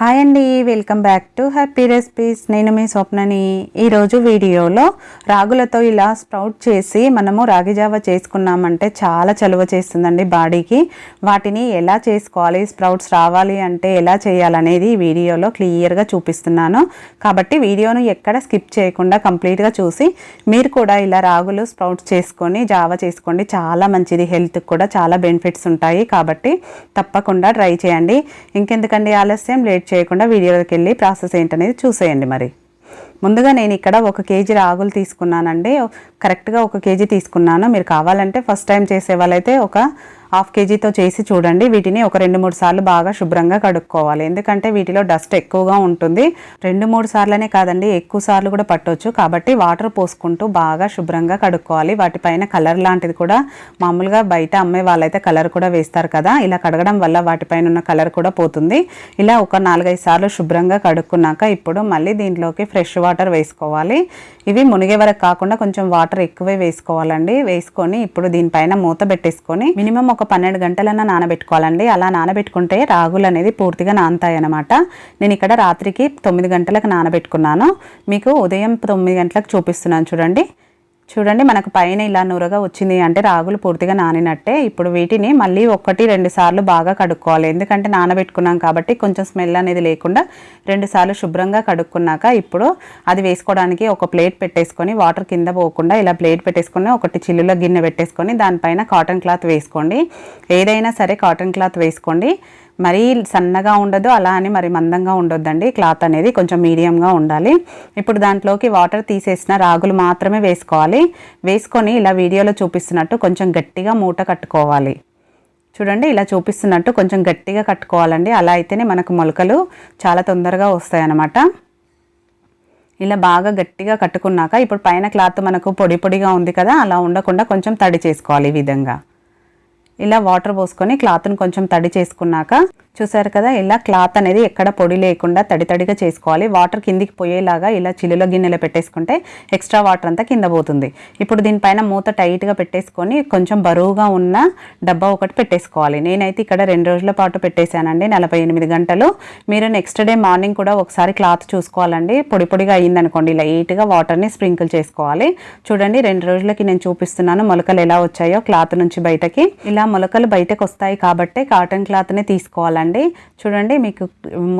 Hi అండి welcome back to happy recipes. నేను మీ స్వప్నని. ఈరోజు వీడియోలో రాగులతో ఇలా స్ప్రౌట్ చేసి మనము రాగి జావ చేసుకున్నామంటే చాలా చలువ చేస్తుందండి బాడీకి. వాటిని ఎలా చేసుకోవాలి స్ప్రౌట్స్ రావాలి అంటే ఎలా చేయాలనేది వీడియోలో క్లియర్గా చూపిస్తున్నాను. కాబట్టి వీడియోను ఎక్కడ స్కిప్ చేయకుండా కంప్లీట్గా చూసి మీరు కూడా ఇలా రాగులు స్ప్రౌట్స్ చేసుకొని జావ చేసుకోండి. చాలా మంచిది హెల్త్కి కూడా చాలా బెనిఫిట్స్ ఉంటాయి. కాబట్టి తప్పకుండా ట్రై చేయండి. ఇంకెందుకండి ఆలస్యం లేట్ చేయకుండా వీడియోలోకి వెళ్ళి ప్రాసెస్ ఏంటనేది చూసేయండి మరి. ముందుగా నేను ఇక్కడ ఒక కేజీ రాగులు తీసుకున్నానండి. కరెక్ట్గా ఒక కేజీ తీసుకున్నాను. మీరు కావాలంటే ఫస్ట్ టైం చేసే వాళ్ళైతే ఒక హాఫ్ కేజీతో చేసి చూడండి. వీటిని ఒక రెండు మూడు సార్లు బాగా శుభ్రంగా కడుక్కోవాలి. ఎందుకంటే వీటిలో డస్ట్ ఎక్కువగా ఉంటుంది. రెండు మూడు సార్లనే కాదండి ఎక్కువ సార్లు కూడా పట్టవచ్చు కాబట్టి వాటర్ పోసుకుంటూ బాగా శుభ్రంగా కడుక్కోవాలి. వాటిపైన కలర్ లాంటిది కూడా మామూలుగా బయట అమ్మే వాళ్ళైతే కలర్ కూడా వేస్తారు కదా. ఇలా కడగడం వల్ల వాటిపైన ఉన్న కలర్ కూడా పోతుంది. ఇలా ఒక నాలుగైదు సార్లు శుభ్రంగా కడుక్కున్నాక ఇప్పుడు మళ్ళీ దీంట్లోకి ఫ్రెష్ వాటర్ వేసుకోవాలి. ఇవి మునిగే వరకు కాకుండా కొంచెం వాటర్ ఎక్కువే వేసుకోవాలండి. వేసుకొని ఇప్పుడు దీనిపైన మూత పెట్టేసుకొని మినిమం ఒక పన్నెండు గంటలన్నా నానబెట్టుకోవాలండి. అలా నానబెట్టుకుంటే రాగులు అనేది పూర్తిగా నానతాయన్నమాట. నేను ఇక్కడ రాత్రికి తొమ్మిది గంటలకు నానబెట్టుకున్నాను. మీకు ఉదయం తొమ్మిది గంటలకు చూపిస్తున్నాను చూడండి. చూడండి మనకు పైన ఇలా నూరగా వచ్చింది అంటే రాగులు పూర్తిగా నానినట్టే. ఇప్పుడు వీటిని మళ్ళీ ఒకటి రెండు సార్లు బాగా కడుక్కోవాలి. ఎందుకంటే నానబెట్టుకున్నాం కాబట్టి కొంచెం స్మెల్ అనేది లేకుండా రెండు సార్లు శుభ్రంగా కడుక్కున్నాక ఇప్పుడు అది వేసుకోవడానికి ఒక ప్లేట్ పెట్టేసుకొని వాటర్ కింద పోకుండా ఇలా ప్లేట్ పెట్టేసుకొని ఒకటి చిల్లుల గిన్నె పెట్టేసుకొని దానిపైన కాటన్ క్లాత్ వేసుకోండి. ఏదైనా సరే కాటన్ క్లాత్ వేసుకోండి. మరీ సన్నగా ఉండదు అలా అని మరి మందంగా ఉండొద్దండి. క్లాత్ అనేది కొంచెం మీడియంగా ఉండాలి. ఇప్పుడు దాంట్లోకి వాటర్ తీసేసిన రాగులు మాత్రమే వేసుకోవాలి. వేసుకొని ఇలా వీడియోలో చూపిస్తున్నట్టు కొంచెం గట్టిగా మూట కట్టుకోవాలి. చూడండి ఇలా చూపిస్తున్నట్టు కొంచెం గట్టిగా కట్టుకోవాలండి. అలా అయితేనే మనకు మొలకలు చాలా తొందరగా వస్తాయి అన్నమాట ఇలా బాగా గట్టిగా కట్టుకున్నాక ఇప్పుడు పైన క్లాత్ మనకు పొడి పొడిగా ఉంది కదా అలా ఉండకుండా కొంచెం తడి చేసుకోవాలి ఈ విధంగా. ఇలా వాటర్ పోసుకొని క్లాత్ను కొంచెం తడి చేసుకున్నాక చూసారు కదా ఇలా క్లాత్ అనేది ఎక్కడ పొడి లేకుండా తడి తడిగా చేసుకోవాలి. వాటర్ కిందికి పోయేలాగా ఇలా చిల్లుల గిన్నెలో పెట్టేసుకుంటే ఎక్స్ట్రా వాటర్ అంతా కింద పోతుంది. ఇప్పుడు దీనిపైన మూత టైట్గా పెట్టేసుకొని కొంచెం బరువుగా ఉన్న డబ్బా ఒకటి పెట్టేసుకోవాలి. నేనైతే ఇక్కడ రెండు రోజుల పాటు పెట్టేశానండి నలభై ఎనిమిది గంటలు. మీరు నెక్స్ట్ డే మార్నింగ్ కూడా ఒకసారి క్లాత్ చూసుకోవాలండి. పొడి పొడిగా అయ్యిందనుకోండి ఇలా వాటర్ని స్ప్రింకిల్ చేసుకోవాలి. చూడండి రెండు రోజులకి నేను చూపిస్తున్నాను మొలకలు ఎలా వచ్చాయో క్లాత్ నుంచి బయటకి. ఇలా మొలకలు బయటకు వస్తాయి కాబట్టి కాటన్ క్లాత్ని తీసుకోవాలండి. చూడండి. మీకు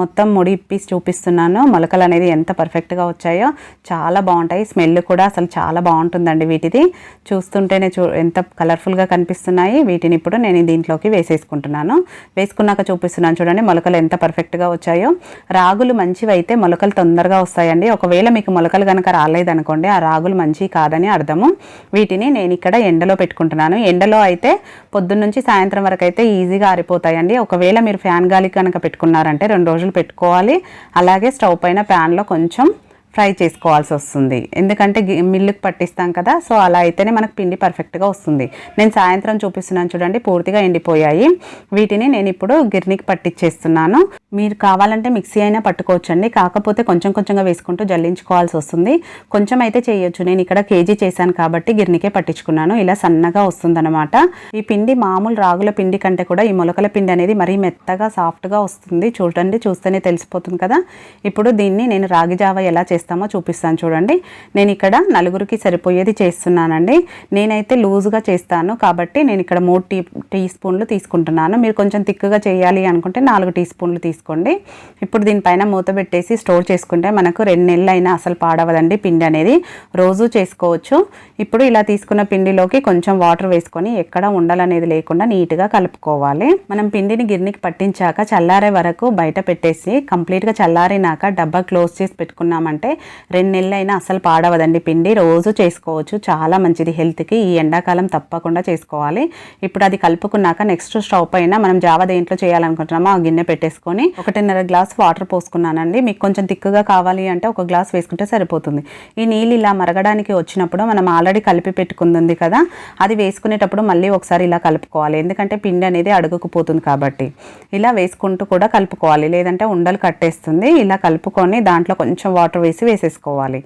మొత్తం ముడి ఇప్పి చూపిస్తున్నాను. మొలకలు అనేది ఎంత పర్ఫెక్ట్గా వచ్చాయో చాలా బాగుంటాయి. స్మెల్ కూడా అసలు చాలా బాగుంటుందండి వీటిది. చూస్తుంటేనే చూ ఎంత కలర్ఫుల్గా కనిపిస్తున్నాయి. వీటిని ఇప్పుడు నేను దీంట్లోకి వేసేసుకుంటున్నాను. వేసుకున్నాక చూపిస్తున్నాను చూడండి మొలకలు ఎంత పర్ఫెక్ట్గా వచ్చాయో. రాగులు మంచివి అయితే మొలకలు తొందరగా వస్తాయండి. ఒకవేళ మీకు మొలకలు కనుక రాలేదనుకోండి ఆ రాగులు మంచివి కాదని అర్థము. వీటిని నేను ఇక్కడ ఎండలో పెట్టుకుంటున్నాను. ఎండలో అయితే పొద్దున్న నుంచి సాయంత్రం వరకు అయితే ఈజీగా ఆరిపోతాయండి. ఒకవేళ మీరు ఫ్యాన్ గాలి కనుక పెట్టుకున్నారంటే రెండు రోజులు పెట్టుకోవాలి. అలాగే స్టవ్ పైన ప్యాన్లో కొంచెం ఫ్రై చేసుకోవాల్సి వస్తుంది. ఎందుకంటే గి- మిల్లుకి పట్టిస్తాం కదా సో అలా అయితేనే మనకు పిండి పర్ఫెక్ట్గా వస్తుంది. నేను సాయంత్రం చూపిస్తున్నాను చూడండి పూర్తిగా ఎండిపోయాయి. వీటిని నేను ఇప్పుడు గిర్నికి పట్టించేస్తున్నాను మీరు కావాలంటే మిక్సీ అయినా పట్టుకోవచ్చండి. కాకపోతే కొంచెం కొంచెంగా వేసుకుంటూ జల్లించుకోవాల్సి వస్తుంది. కొంచెం అయితే చేయొచ్చు. నేను ఇక్కడ కేజీ చేశాను కాబట్టి గిర్నికే పట్టించుకున్నాను. ఇలా సన్నగా వస్తుందన్నమాట. ఈ పిండి మామూలు రాగుల పిండి కంటే కూడా ఈ మొలకల పిండి అనేది మరీ మెత్తగా సాఫ్ట్గా వస్తుంది. చూడండి చూస్తేనే తెలిసిపోతుంది కదా. ఇప్పుడు దీన్ని నేను రాగి జావ ఎలా చేస్తామో చూపిస్తాను చూడండి. నేను ఇక్కడ నలుగురికి సరిపోయేది చేస్తున్నానండి. నేనైతే లూజ్గా చేస్తాను కాబట్టి నేను ఇక్కడ మూడు టీ టీ స్పూన్లు తీసుకుంటున్నాను. మీరు కొంచెం తిక్కుగా చేయాలి అనుకుంటే నాలుగు టీ స్పూన్లు తీసుకోండి. ఇప్పుడు దీనిపైన మూత పెట్టేసి స్టోర్ చేసుకుంటే మనకు రెండు నెలలు అయినా అసలు పాడవదండి పిండి అనేది. రోజు చేసుకోవచ్చు. ఇప్పుడు ఇలా తీసుకున్న పిండిలోకి కొంచెం వాటర్ వేసుకొని ఎక్కడ ఉండాలనేది లేకుండా నీట్గా కలుపుకోవాలి. మనం పిండిని గిర్నికి పట్టించాక చల్లారే వరకు బయట పెట్టేసి కంప్లీట్గా చల్లారినాక డబ్బా క్లోజ్ చేసి పెట్టుకున్నామంటే రెండు నెలలైనా అసలు పాడవదండి. పిండి రోజు చేసుకోవచ్చు. చాలా మంచిది. హెల్త్కి ఈ ఎండాకాలం తప్పకుండా చేసుకోవాలి. ఇప్పుడు అది కలుపుకున్నాక నెక్స్ట్ స్టవ్ పైన మనం జావ దేంట్లో చేయాలనుకుంటున్నామో ఆ గిన్నె పెట్టేసుకొని ఒకటిన్నర గ్లాస్ వాటర్ పోసుకున్నానండి. మీకు కొంచెం తిక్కుగా కావాలి అంటే ఒక గ్లాస్ వేసుకుంటే సరిపోతుంది. ఈ నీళ్ళు ఇలా మరగడానికి వచ్చినప్పుడు మనం ఆల్రెడీ కలిపి పెట్టుకుంది కదా అది వేసుకునేటప్పుడు మళ్ళీ ఒకసారి ఇలా కలుపుకోవాలి. ఎందుకంటే పిండి అనేది అడుగుకుపోతుంది కాబట్టి. ఇలా వేసుకుంటూ కూడా కలుపుకోవాలి. లేదంటే ఉండలు కట్టేస్తుంది. ఇలా కలుపుకొని దాంట్లో కొంచెం వాటర్ వేసి చేసి వేసేసుకోవాలి.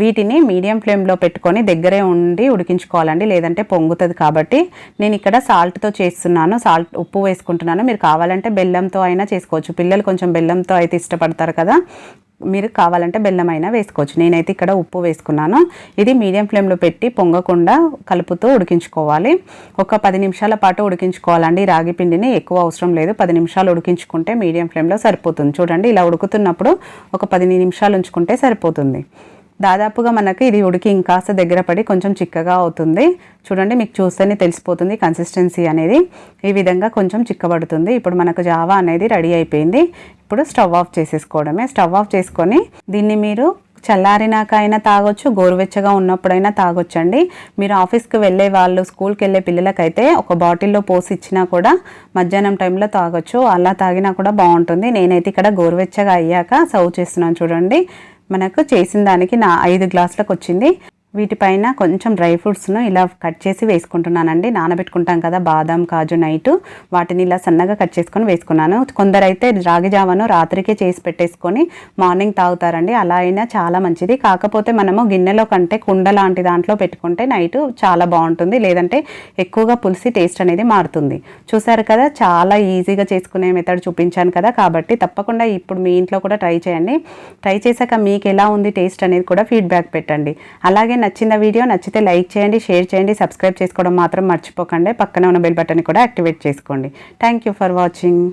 వీటిని మీడియం ఫ్లేమ్లో పెట్టుకొని దగ్గరే ఉండి ఉడికించుకోవాలండి. లేదంటే పొంగుతుంది కాబట్టి నేను ఇక్కడ సాల్ట్తో చేస్తున్నాను. సాల్ట్ ఉప్పు వేసుకుంటున్నాను. మీరు కావాలంటే బెల్లంతో అయినా చేసుకోవచ్చు. పిల్లలు కొంచెం బెల్లంతో అయితే ఇష్టపడతారు కదా. మీరు కావాలంటే బెల్లం అయినా వేసుకోవచ్చు. నేనైతే ఇక్కడ ఉప్పు వేసుకున్నాను. ఇది మీడియం ఫ్లేమ్లో పెట్టి పొంగకుండా కలుపుతూ ఉడికించుకోవాలి. ఒక పది నిమిషాల పాటు ఉడికించుకోవాలండి. రాగి పిండిని ఎక్కువ అవసరం లేదు. పది నిమిషాలు ఉడికించుకుంటే మీడియం ఫ్లేమ్లో సరిపోతుంది. చూడండి ఇలా ఉడుకుతున్నప్పుడు ఒక పది నిమిషాలు ఉంచుకుంటే సరిపోతుంది. దాదాపుగా మనకి ఇది ఉడికి ఇంకాస్త దగ్గర పడి కొంచెం చిక్కగా అవుతుంది. చూడండి మీకు చూస్తేనే తెలిసిపోతుంది కన్సిస్టెన్సీ అనేది. ఈ విధంగా కొంచెం చిక్కబడుతుంది. ఇప్పుడు మనకు జావా అనేది రెడీ అయిపోయింది. ఇప్పుడు స్టవ్ ఆఫ్ చేసేసుకోవడమే. స్టవ్ ఆఫ్ చేసుకొని దీన్ని మీరు చల్లారినాక అయినా తాగొచ్చు గోరువెచ్చగా ఉన్నప్పుడైనా తాగొచ్చండి. మీరు ఆఫీస్కి వెళ్ళే వాళ్ళు స్కూల్కి వెళ్ళే పిల్లలకైతే ఒక బాటిల్లో పోసి ఇచ్చినా కూడా మధ్యాహ్నం టైంలో తాగొచ్చు. అలా తాగినా కూడా బాగుంటుంది. నేనైతే ఇక్కడ గోరువెచ్చగా అయ్యాక సర్వ్ చేస్తున్నాను చూడండి. మనకు చేసిన దానికి నా ఐదు గ్లాసులకు వచ్చింది. వీటిపైన కొంచెం డ్రై ఫ్రూట్స్ను ఇలా కట్ చేసి వేసుకుంటున్నానండి. నానబెట్టుకుంటాం కదా బాదం కాజు నైట్. వాటిని ఇలా సన్నగా కట్ చేసుకొని వేసుకున్నాను. కొందరైతే రాగి జావను రాత్రికే చేసి పెట్టేసుకొని మార్నింగ్ తాగుతారండి. అలా అయినా చాలా మంచిది. కాకపోతే మనము గిన్నెలో కంటే కుండ లాంటి దాంట్లో పెట్టుకుంటే నైట్ చాలా బాగుంటుంది. లేదంటే ఎక్కువగా పులిసి టేస్ట్ అనేది మారుతుంది. చూసారు కదా చాలా ఈజీగా చేసుకునే మెథడ్ చూపించాను కదా. కాబట్టి తప్పకుండా ఇప్పుడు మీ ఇంట్లో కూడా ట్రై చేయండి. ట్రై చేశాక మీకు ఎలా ఉంది టేస్ట్ అనేది కూడా ఫీడ్బ్యాక్ పెట్టండి. అలాగే నచ్చిన వీడియో నచ్చితే లైక్ చేయండి షేర్ చేయండి సబ్స్క్రైబ్ చేసుకోవడం మాత్రం మర్చిపోకండి. పక్కన ఉన్న బెల్ బటన్ కూడా యాక్టివేట్ చేసుకోండి. Thank you for watching